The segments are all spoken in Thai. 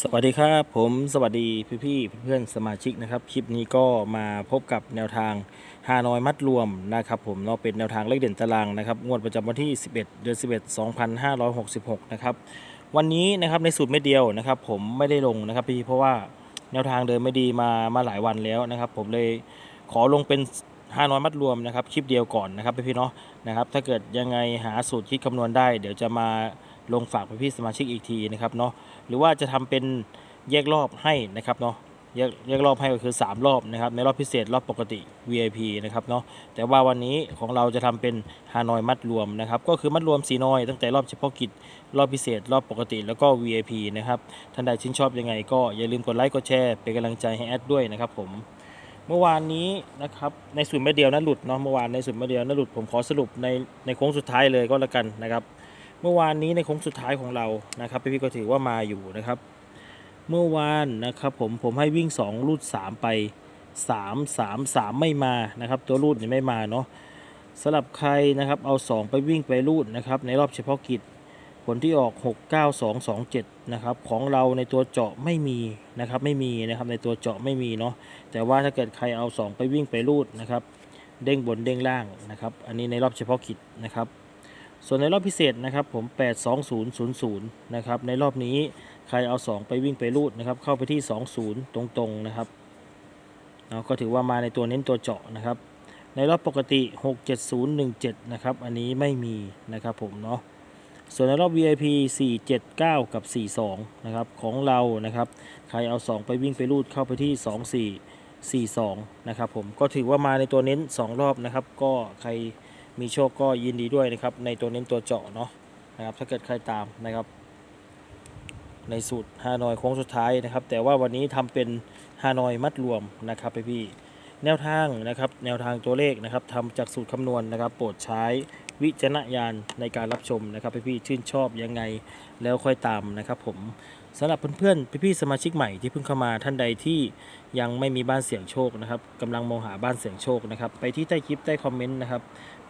สวัสดีครับผมสวัสดีพี่พี่ๆเพื่อนสมาชิกนะครับ คลิปนี้ก็มาพบกับแนวทางฮานอยมัดรวมนะครับผมเนาะเป็นแนวทางเลขเด่นตารางนะครับงวดประจำวันที่ 11 เดือน 11 2566 นะครับวันนี้นะครับในสูตรไม่เดียวนะครับ ผมไม่ได้ลงนะครับพี่เพราะว่าแนวทางเดินไม่ดีมามาหลายวันแล้วนะครับ ผมเลยขอลงเป็นฮานอยมัดรวมนะครับคลิปเดียวก่อนนะครับพี่พี่ๆเนาะนะครับถ้าเกิดยังไงหาสูตรคิดคำนวณได้ เดี๋ยวจะมา ลงฝากพี่พี่สมาชิกอีกทีนะครับเนาะหรือว่าจะทำเป็นแยกรอบให้นะครับเนาะแยกแยกรอบให้ก็คือ 3 รอบนะครับในรอบพิเศษรอบปกติ VIP นะครับเนาะแต่ว่าวันนี้ของเราจะทำเป็นฮานอยมัดรวมนะครับก็คือมัดรวมสีน้อย ตั้งแต่รอบเฉพาะกิจ รอบพิเศษ รอบปกติแล้วก็ VIP นะครับท่านใดชื่นชอบยังไง ก็อย่าลืมกดไลค์กดแชร์เป็นกำลังใจให้แอดด้วยนะครับผมเมื่อวานนี้นะครับในส่วนไม่เดียวนั้นหลุดเนาะเมื่อวานในส่วนไม่เดียวนั้นหลุดผมขอสรุปในในโค้งสุดท้ายเลยก็แล้วกันนะครับ เมื่อวานนี้ในโค้งสุดท้ายของเรานะครับพี่ๆก็ถือว่ามาอยู่นะครับ เมื่อวานนะครับผมผมให้วิ่ง 2 รูด 3 ไป 3 3 3 ไม่มานะครับ ตัวรูดเนี่ยไม่มาเนาะสำหรับใครนะครับเอา 2 ไปวิ่งไปรูดนะครับในรอบเฉพาะกิจผลที่ออก 6 9 2 2 7 นะครับ ของเราในตัวเจาะไม่มีนะครับ ไม่มีนะครับในตัวเจาะไม่มีเนาะแต่ว่าถ้าเกิดใครเอา 2 ไปวิ่งไปรูดนะครับ เด้งบนเด้งล่างนะครับ อันนี้ในรอบเฉพาะกิจนะครับ ส่วนในรอบพิเศษนะครับผม 82000 นะครับ ในรอบนี้ใครเอา 2 ไปวิ่งไปรูดนะครับ เข้าไปที่ 20 ตรงๆนะครับเนาะก็ถือว่ามาในตัวเน้นตัวเจาะนะครับ ในรอบปกติ 67017 นะครับ อันนี้ไม่มีนะครับผมเนาะ ส่วนในรอบ VIP 479 กับ 42 นะครับ ของเรานะครับ ใครเอา 2 ไปวิ่งไปรูดเข้าไปที่ 24 42 นะครับผม ก็ถือว่ามาในตัวเน้น 2 รอบนะครับ ก็ใคร มีโชคก็ยินดีด้วยนะครับในตัวเน้นตัวเจาะเนาะนะครับถ้าเกิดใครตามนะครับ ในสูตรฮานอยโค้งสุดท้ายนะครับ แต่ว่าวันนี้ทำเป็นฮานอยมัดรวมนะครับพี่พี่แนวทางนะครับแนวทางตัวเลขนะครับทำจากสูตรคำนวณนะครับ โปรดใช้ วิจารณญาณในการรับชมนะครับพี่พี่ๆชื่นชอบยังไงแล้วค่อยตามนะครับผมสำหรับเพื่อนๆพี่ๆสมาชิกใหม่ที่เพิ่งเข้ามาท่านใดที่ยังไม่มีบ้านเสี่ยงโชคนะครับกำลังมองหาบ้านเสี่ยงโชคนะครับไปที่ใต้คลิปใต้คอมเมนต์นะครับ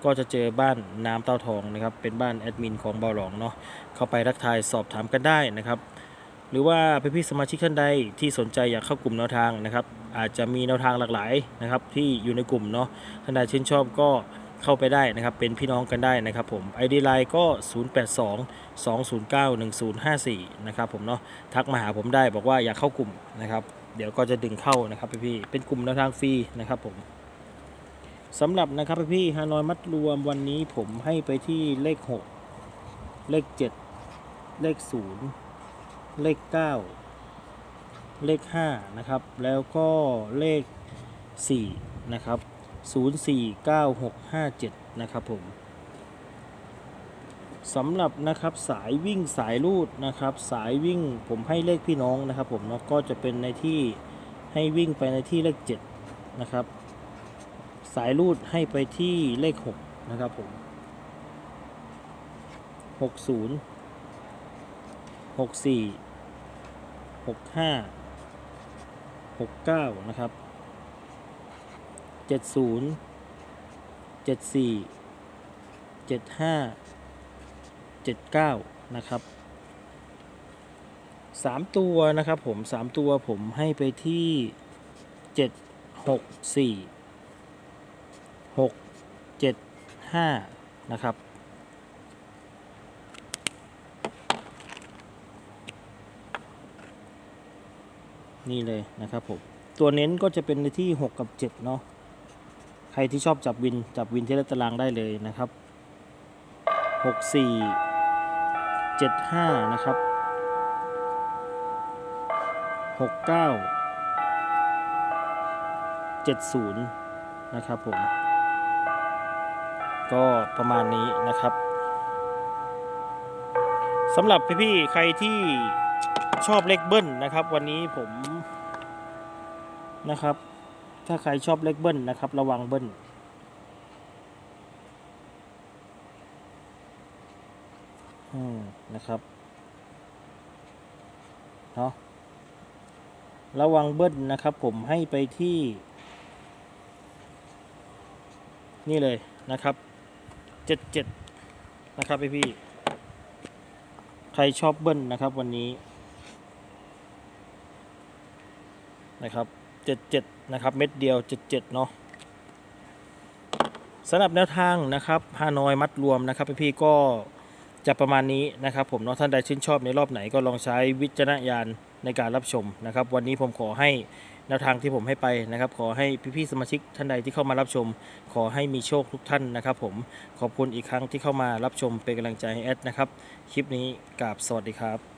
ก็จะเจอบ้านน้ำเต้าทองนะครับเป็นบ้านแอดมินของบาหลองเนาะเข้าไปทักทายสอบถามกันได้นะครับหรือว่าพี่ๆสมาชิกท่านใดที่สนใจอยากเข้ากลุ่มแนวทางนะครับอาจจะมีแนวทางหลากหลายนะครับที่อยู่ในกลุ่มเนาะท่านใดชื่นชอบก็ เข้าไปได้นะครับ เป็นพี่น้องกันได้นะครับผม ID Line ก็ 082 209 1054 นะครับผมเนาะทักมาหาผมได้บอกว่าอยากเข้ากลุ่มนะครับ เดี๋ยวก็จะดึงเข้านะครับพี่ๆเป็นกลุ่มแนวทางฟรีนะครับผมสำหรับนะครับพี่ฮานอยมัดรวมวันนี้ผมให้ไปที่เลข 6 เลข 7 เลข 0 เลข 9 เลข 5 นะครับ แล้วก็เลข 4 นะครับ 049657 นะครับผมสำหรับนะครับสายวิ่งสายรูดนะครับ สายวิ่งผมให้เลขพี่น้องนะครับผมเนาะก็จะเป็นในที่ให้วิ่งไปในที่เลข 7 นะครับ สายรูดให้ไปที่เลข 6 นะครับผม 60 64 65 69 นะครับ 70 74 75 79นะครับ3ตัวนะครับผม3ตัวผมให้ไปที่7 6 4หกเจ็ดห้านะครับนี่เลยนะครับผม ตัวเน้นก็จะเป็นในที่ 6 กับ 7 เนาะ ใครที่ชอบจับวินจับวินที่เลขตารางได้เลยนะครับ 6 4 7 5 นะครับ 6 9 7 0 นะครับผม ก็ประมาณนี้นะครับสำหรับพี่ๆใครที่ชอบเลขเบิ้ลนะครับ วันนี้ผมนะครับ ถ้าใครชอบเลขเบิ้ลนะครับ ระวังเบิ้ลอืมนะครับเนาะระวังเบิ้ลนะครับผมให้ไปที่ นี่เลยนะครับเจ็ดเจ็ดนะครับพี่พี่ ใครชอบเบิ้ลนะครับวันนี้นะครับ 77 นะครับ เม็ดเดียว 77 เนาะสำหรับแนวทางนะครับฮานอยมัดรวมนะครับพี่ๆก็จะประมาณนี้นะครับ ผมเนาะท่านใดชื่นชอบในรอบไหนก็ลองใช้วิจารณญาณในการรับชมนะครับ วันนี้ผมขอให้แนวทางที่ผมให้ไปนะครับ ขอให้พี่ๆสมาชิกท่านใดที่เข้ามารับชม ขอให้มีโชคทุกท่านนะครับ ผมขอบคุณอีกครั้งที่เข้ามารับชมเป็นกำลังใจให้แอดนะครับ คลิปนี้กราบสวัสดีครับ